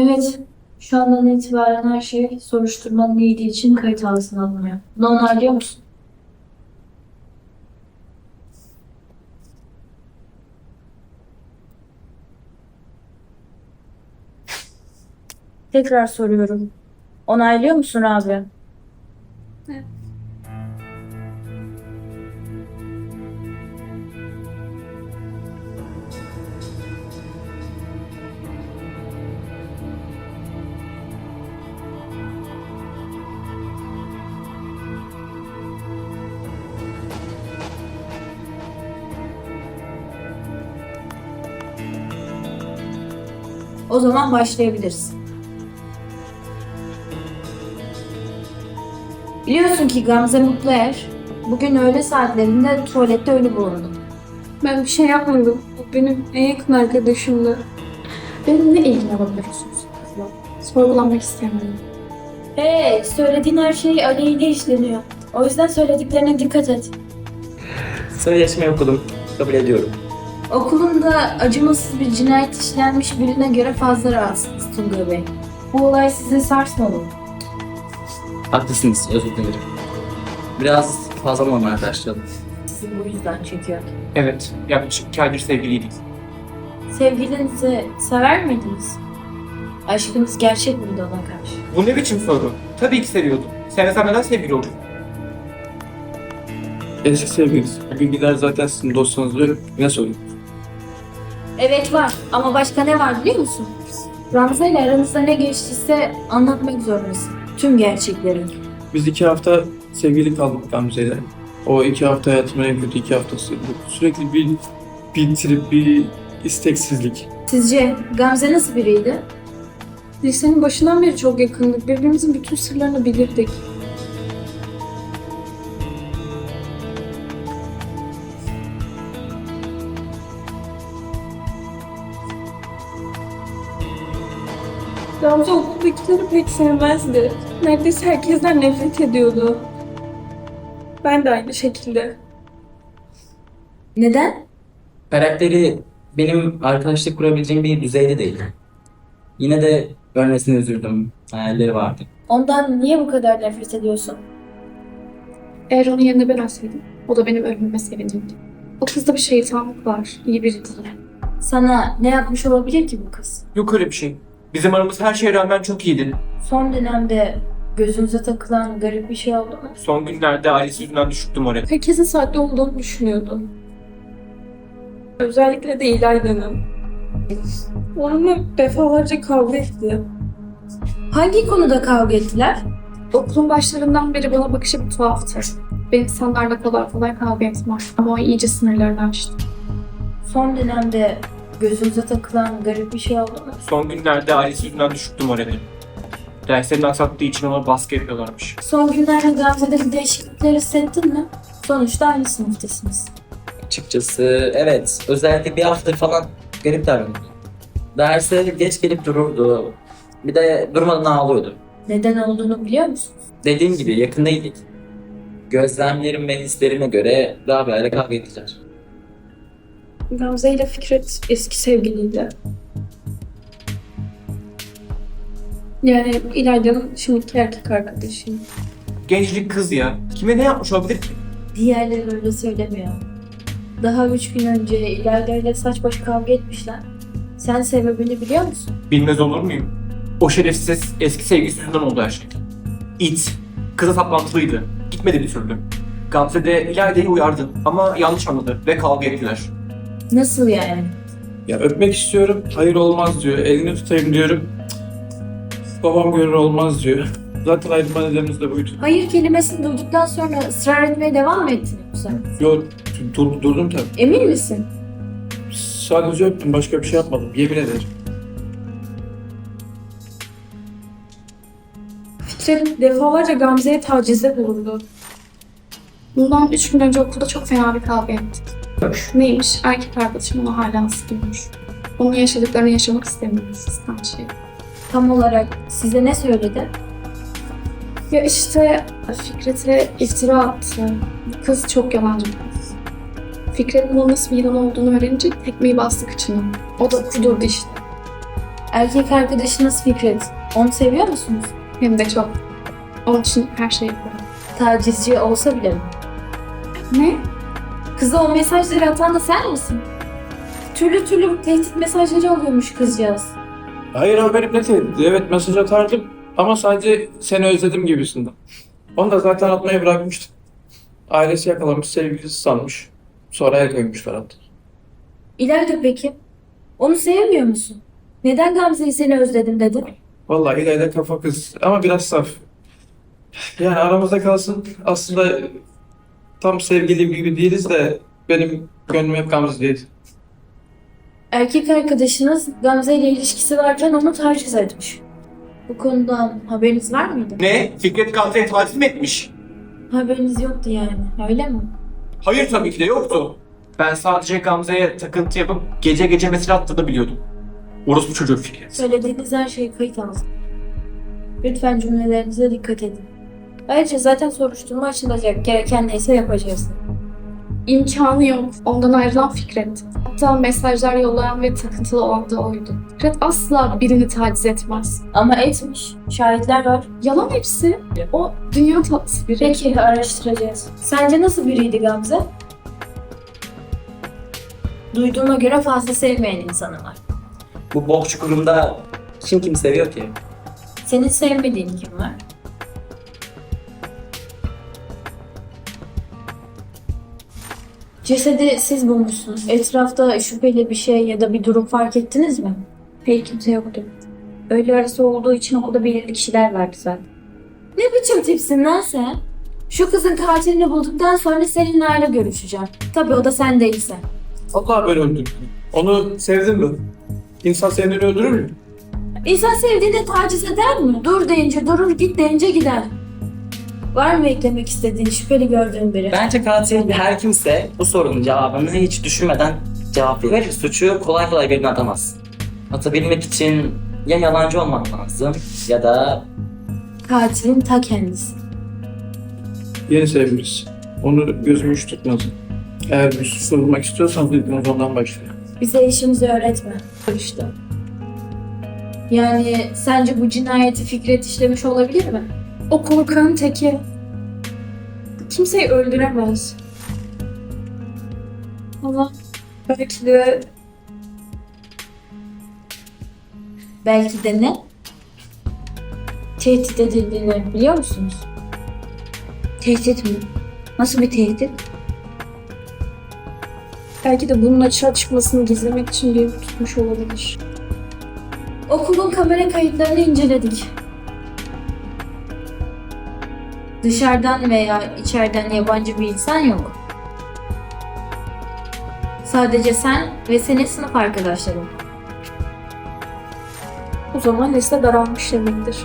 Evet. Şu andan itibaren her şey soruşturmanın iyiliği için kayıt altına alınıyor. Bunu onaylıyor musun? Tekrar soruyorum. Onaylıyor musun abi? O zaman başlayabiliriz. Biliyorsun ki Gamze Mutluer bugün öğle saatlerinde tuvalette ölü bulundu. Ben bir şey yapmadım. O benim en yakın arkadaşımdı. Benim ne ilgili alabiliyorsunuz kızla? Sorgulanmak istemiyorum. Hey, söylediğin her şey aleyhine işleniyor. O yüzden söylediklerine dikkat et. Sözleşme okudum. Kabul ediyorum. Okulunda acımasız bir cinayet işlenmiş birine göre fazla rahatsınız Tunga Bey. Bu olay sizi sarsmalı mı? Haklısınız. Özür dilerim. Biraz fazla normal başladım. Sizi bu yüzden çekiyor. Evet, yaklaşık iki aydır sevgiliydik. Sevgilinizi sever miydiniz? Aşkınız gerçek miydi ona karşı? Bu ne biçim soru? Tabii ki seviyordum. Sevmesem neden sevgili olduk? Eski sevgiliniz. Bugün gider zaten sizin ve ne sorayım? Evet var ama başka ne var biliyor musun? Ramza ile aranızda ne geçtiyse anlatmak zorundasın. Tüm gerçekleri. Biz iki hafta sevgili kaldık Gamze'yle. O iki hafta hayatımın en kötü iki haftası. Sürekli bir, bir trip, bir isteksizlik. Sizce Gamze nasıl biriydi? Lisenin başından beri çok yakındık. Birbirimizin bütün sırlarını bilirdik. Gamze okuldakileri pek sevmezdi. Neredeyse herkesten nefret ediyordu. Ben de aynı şekilde. Neden? Karakteri benim arkadaşlık kurabileceğim bir düzeyde değil. Yine de ölmesine üzüldüm. Hayalleri vardı. Ondan niye bu kadar nefret ediyorsun? Eğer onun yerine ben olsaydım, o da benim ölmeme sevinirdi. O kızda bir şeytanlık var. İyi biri değil. Sana ne yapmış olabilir ki bu kız? Yok öyle bir şey. Bizim aramız her şeye rağmen çok iyiydi. Son dönemde gözünüze takılan garip bir şey oldu mu? Son günlerde ailesi yüzünden düşüktüm oraya. Herkesin sahte olduğunu düşünüyordum. Özellikle de İlayda'nın. Onunla defalarca kavga etti. Hangi konuda kavga ettiler? Okulun başlarından beri bana bakışı bir tuhaftı. Ben insanlarla kolay kolay kavga etmem. Ama o iyice sınırlarını aştı. Son dönemde gözünüze takılan garip bir şey oldu mu? Son günlerde ailesi yüzünden düşüktüm oraya. Derslerini aksattığı için ona baskı yapıyorlarmış. Son günlerde Gamze'de bir değişiklikler hissettin mi? Sonuçta aynı sınıftasınız. Açıkçası evet. Özellikle bir hafta falan garip davranıyordu. Derse geç gelip dururdu. Bir de durmadan ağlıyordu. Neden olduğunu biliyor musun? Dediğim gibi yakındaydık. Gözlemlerim ve hislerime göre Rabia ile kavga ettiler. Gamze ile Fikret eski sevgiliydi. Yani İlayda'nın şimdiki erkek arkadaşı. Gencecik kız ya. Kime ne yapmış olabilir ki? Diğerleri öyle söylemiyor. Daha üç gün önce İlayda ile saç baş kavga etmişler. Sen sebebini biliyor musun? Bilmez olur muyum? O şerefsiz eski sevgilisi yüzünden oldu her şey. İt. Kıza saplantılıydı. Gitmedi bir türlü. Gamze de İlayda'yı uyardı ama yanlış anladı ve kavga ettiler. Nasıl yani? Ya öpmek istiyorum, hayır olmaz diyor. Elini tutayım diyorum. Cık, Babam görür olmaz diyor. Zaten ayrılma nedenimiz de buydu. Hayır kelimesini duyduktan sonra ısrar etmeye devam mı ettin yoksa? Yo, dur, durdum tabii. Emin misin? Sadece öptüm, başka bir şey yapmadım. Yemin ederim. Fikret defalarca Gamze'ye tacizde bulundu. Bundan üç gün önce okulda çok fena bir kavga ettik. Neymiş? Erkek arkadaşım ona hala sıkıyormuş. Onun yaşadıklarını yaşamak istemiyor sistem şey. Tam olarak size ne söyledi? Ya işte Fikret'e iftira attı. Bu kız çok yalancı bir kız. Fikret'in onun nasıl bir yılan olduğunu öğrenince tekmeyi bastı kıçına. O da kudurdu işte. Erkek arkadaşınız Fikret. Onu seviyor musunuz? Hem de çok. Onun için her şeyi yaparım. Tacizci olsa bile mi? Ne? Kıza o mesajları atan da sen misin? Türlü türlü tehdit mesajları alıyormuş kızcağız. Hayır o benim ne tehdidi? Evet mesaj atardım ama sadece seni özledim gibisinden. Onu da zaten atmayı bırakmıştım. Ailesi yakalamış, sevgilisi sanmış. Sonra el koymuşlar hatta. İlayda peki? Onu sevmiyor musun? Neden Gamze'yi seni özledim dedi? Vallahi İlayda kafa kız ama biraz saf. Yani aramızda kalsın aslında tam sevgili gibi değiliz de benim gönlüm hep Gamze'deydi. Erkek arkadaşınız Gamze ile ilişkisi varken onu taciz etmiş. Bu konudan haberiniz var mıydı? Ne? Fikret Gamze'ye taciz mi etmiş? Haberiniz yoktu yani, öyle mi? Hayır tabii ki de yoktu. Ben sadece Gamze'ye takıntı yapıp gece gece mesaj attığını biliyordum. Orospu çocuğu Fikret. Söylediğiniz her şeyi kayıt aldım. Lütfen cümlelerinize dikkat edin. Ayrıca zaten soruşturma açılacak. Gereken neyse yapacağız. İmkanı yok. Ondan ayrılan Fikret. Hatta mesajlar yollayan ve takıntılı olan da oydu. Fikret asla birini taciz etmez. Ama etmiş. Şahitler var. Yalan hepsi. O dünya tatlısı biri. Peki araştıracağız. Sence nasıl biriydi Gamze? Duyduğuma göre fazla sevmeyen insanı var. Bu bok çukurunda kim kim seviyor ki? Senin sevmediğin kim var? Cesedi siz bulmuşsunuz. Etrafta şüpheli bir şey ya da bir durum fark ettiniz mi? Hayır kimse yoktu. Öğle arası olduğu için okulda belirli kişiler vardı zaten. Ne biçim tipsin lan sen? Şu kızın katilini bulduktan sonra seninle aile görüşeceğim. Tabii o da sen değilsen. Allah böyle öldürdü. Onu sevdin mi? İnsan sevdiğini öldürür mü? İnsan sevdiğinde taciz eder mi? Dur deyince durur, git deyince gider. Var mı eklemek istediğin, şüpheli gördüğün biri? Bence katil her kimse bu sorunun cevabını hiç düşünmeden cevap verir. Suçu kolay kolay birine atamaz. Atabilmek için ya yalancı olman lazım ya da Katilin ta kendisi. Yeni sevgilisi. Onu gözüm hiç tutmaz. Eğer bir suç bulmak istiyorsan ilk ondan başlıyor. Bize işimizi öğretme. İşte. Yani sence bu cinayeti Fikret işlemiş olabilir mi? O korkanın teki. Kimseyi öldüremez. Ama belki de Belki de ne? Tehdit edildiğini biliyor musunuz? Tehdit mi? Nasıl bir tehdit? belki de bunun açığa çıkmasını gizlemek için bir tutmuş olabilir. Okulun kamera kayıtlarını inceledik. Dışarıdan veya içeriden yabancı bir insan yok. Sadece sen ve senin sınıf arkadaşların. O zaman liste daralmış demektir.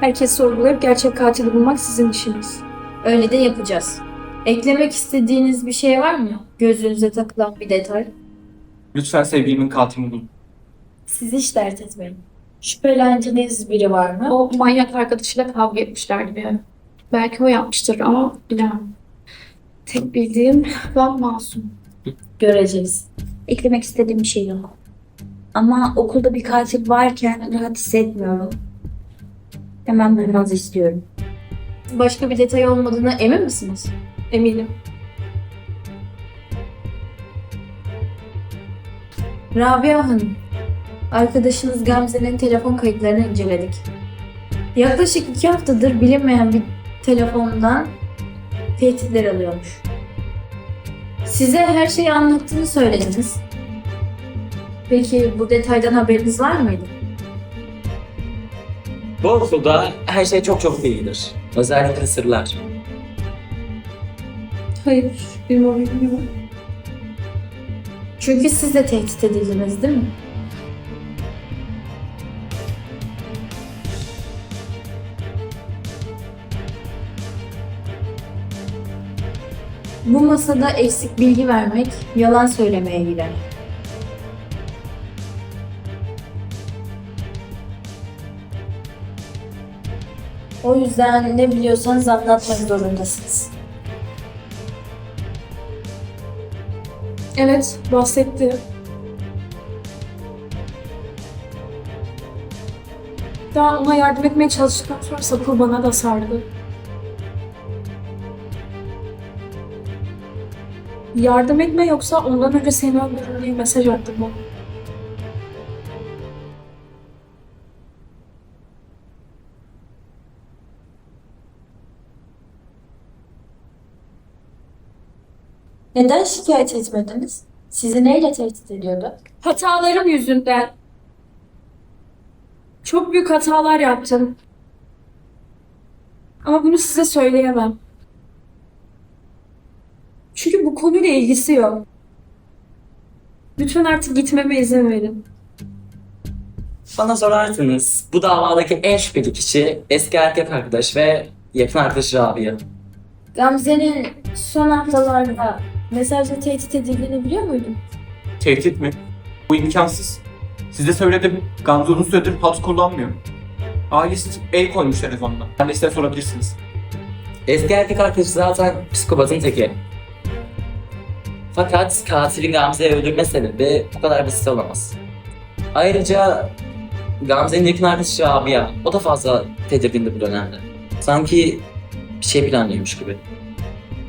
Herkes sorgulayıp gerçek katili bulmak sizin işiniz. Öyle de yapacağız. Eklemek istediğiniz bir şey var mı? Gözünüze takılan bir detay. Lütfen sevgilimin katilini bulun. Siz hiç dert etmeyin. Şüphelendiğiniz biri var mı? O manyak arkadaşıyla kavga etmişlerdi bir ara. Belki o yapmıştır ama bilemem. Tek bildiğim ben masum. Göreceğiz. Eklemek istediğim bir şey yok. Ama okulda bir katil varken rahat hissetmiyorum. Hemen bulmanızı istiyorum. Başka bir detay olmadığına emin misiniz? Eminim. Rabia Hanım, arkadaşınız Gamze'nin telefon kayıtlarını inceledik. Yaklaşık iki haftadır bilinmeyen bir telefondan tehditler alıyormuş. Size her şeyi anlattığını söylediniz. Peki bu detaydan haberiniz var mıydı? bu okulda her şey çok çok bilgidir. Özellikle sırlar. Hayır, yok. Çünkü siz de tehdit edildiniz değil mi? Bu masada eksik bilgi vermek, yalan söylemeye girer. O yüzden ne biliyorsanız anlatmak zorundasınız. Evet, bahsetti. Daha ona yardım etmeye çalıştıktan sonra sapı bana da sardı. Yardım etme yoksa ondan önce seni öldürür diye mesaj attım bana. Neden şikayet etmediniz? Sizi neyle tehdit ediyordu? Hatalarım yüzünden. Çok büyük hatalar yaptım. Ama bunu size söyleyemem. Çünkü bu konuyla ilgisi yok. Lütfen artık gitmeme izin verin. Bana sorarsanız bu davadaki en şüpheli kişi eski erkek arkadaş ve yakın arkadaşı Rabia. Gamze'nin son haftalarda mesajla tehdit edildiğini biliyor muydun? Tehdit mi? Bu imkansız. Size söyledim. Gamze uzun süredir hat kullanmıyor. Ailesi el koymuş telefonuna. Annesine sorabilirsiniz. Eski erkek arkadaşı zaten psikopatın teki. Fakat katilin Gamze'yi öldürme sebebi bu kadar basit olamaz. Ayrıca Gamze'nin yakın arkadaşı Rabia, o da fazla tedirgindi bu dönemde. Sanki bir şey planlıyormuş gibi.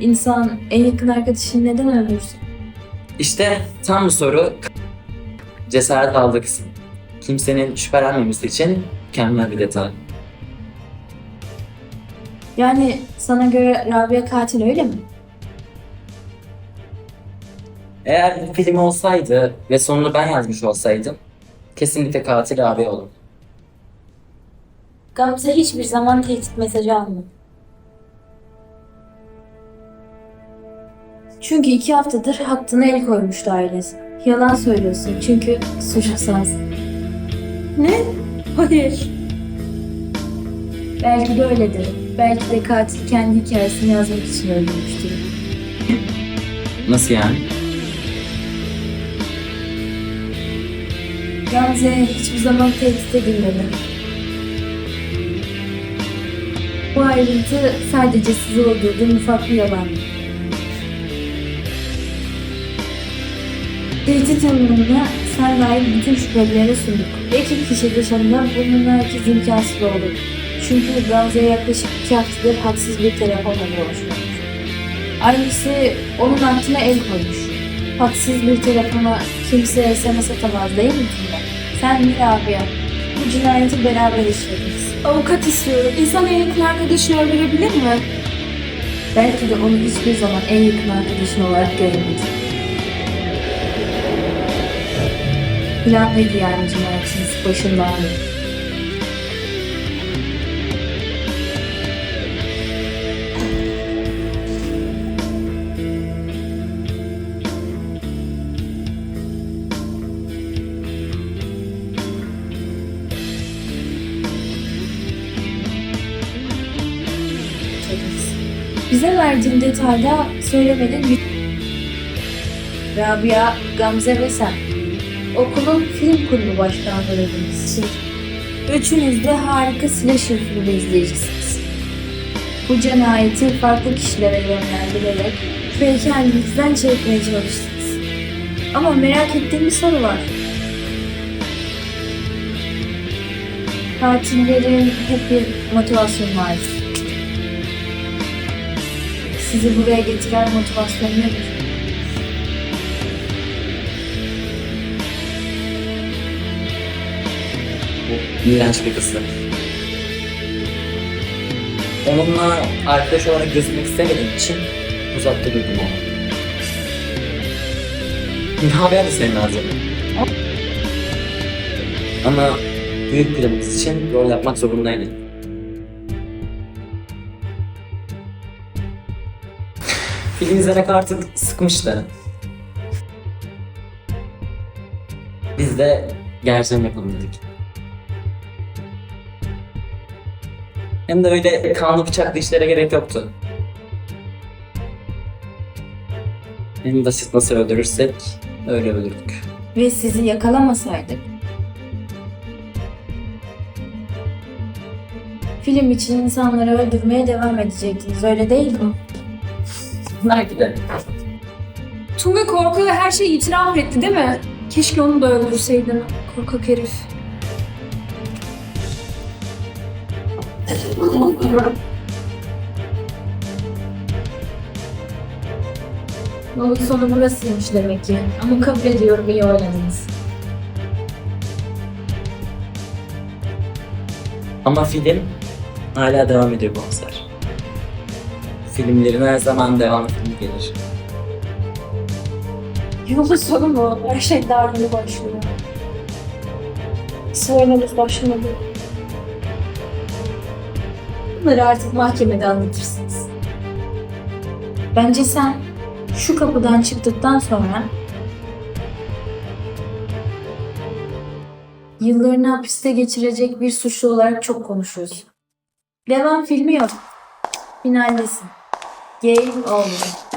İnsan en yakın arkadaşını neden öldürsün? İşte tam bu soru cesaret aldığı kısım. Kimsenin şüphelenmemesi için mükemmel bir detay. Yani sana göre Rabia katil öyle mi? Eğer bir film olsaydı ve sonunu ben yazmış olsaydım kesinlikle katil abi olurdu. Gamze hiçbir zaman tehdit mesajı almadı. Çünkü iki haftadır hattına el koymuştu ailesi. Yalan söylüyorsun çünkü suçlu sensin. Ne? Hayır. Belki de öyledir. Belki de katil kendi hikayesini yazmak için öldürmüştür. Nasıl yani? Gamze hiçbir zaman tehdit edilmedi. Bu ayrıntı sadece sizi öldürdüğüm ufak bir yalan. Tehdit anlamına sen dahil bütün şüphelilere sunduk. Ekip kişi dışında bunun herkes imkansız oldu. Çünkü Gamze'ye yaklaşık iki haftadır haksız bir telefonla ulaşıyor. Annesi onun aklına el koymuş. Haksız bir telefona kimse SMS atamaz değil mi? Sen Mira abiye. Bu cinayeti beraber işlediniz. Avukat istiyorum. İnsan en yakın arkadaşını öldürebilir mi? Belki de onu hiçbir zaman en yakın arkadaşın olarak göremedi. Planlıydı yani cinayetiniz başından beri. Bize verdiğin detayda söylemedin. Rabia, Gamze ve sen. Okulun film kulübü başkanlarıydınız. Üçünüz de harika slasher filmi izleyicisiniz. Bu cinayeti farklı kişilere yönlendirerek ve kendinizden çekmeye çalıştınız. Ama merak ettiğim bir soru var. Katillerin hep bir motivasyonu vardır. Sizi buraya getiren motivasyon nedir? İğrenç bir kızdı. Onunla arkadaş olarak gözükmek istemediğim için uzakta durdum onu. Ne haber de senin lazım. Ama büyük planımız için rol yapmak zorundaydım. Film izlemek artık sıkmıştı. Biz de gerçekten yapalım dedik. Hem de öyle kanlı bıçaklı işlere gerek yoktu. En basit nasıl öldürürsek öyle öldürdük. Ve sizi yakalamasaydık film için insanları öldürmeye devam edecektiniz öyle değil mi? Belki de. Tunga korkuyor her şeyi itiraf etti değil mi? Keşke onu da öldürseydin. Korkak herif. Yolun sonu burasıymış demek ki. Ama kabul ediyorum iyi oynadınız. Ama film hala devam ediyor konser. Filmlerin her zaman devam filmi gelir. Yolun sonu mu? Her şey daha yeni başlıyor. Sonramız başlamadı. Bunları artık mahkemede anlatırsınız. Bence sen şu kapıdan çıktıktan sonra yıllarını hapiste geçirecek bir suçlu olarak çok konuşuyorsun. Devam filmi yok. Finaldesin. Game over.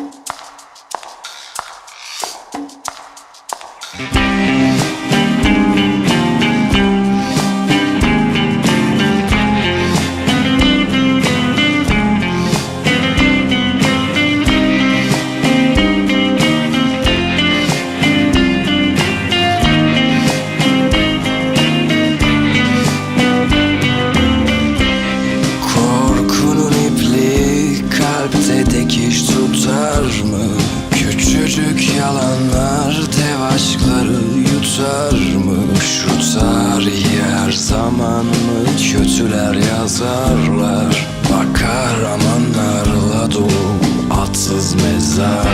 desire.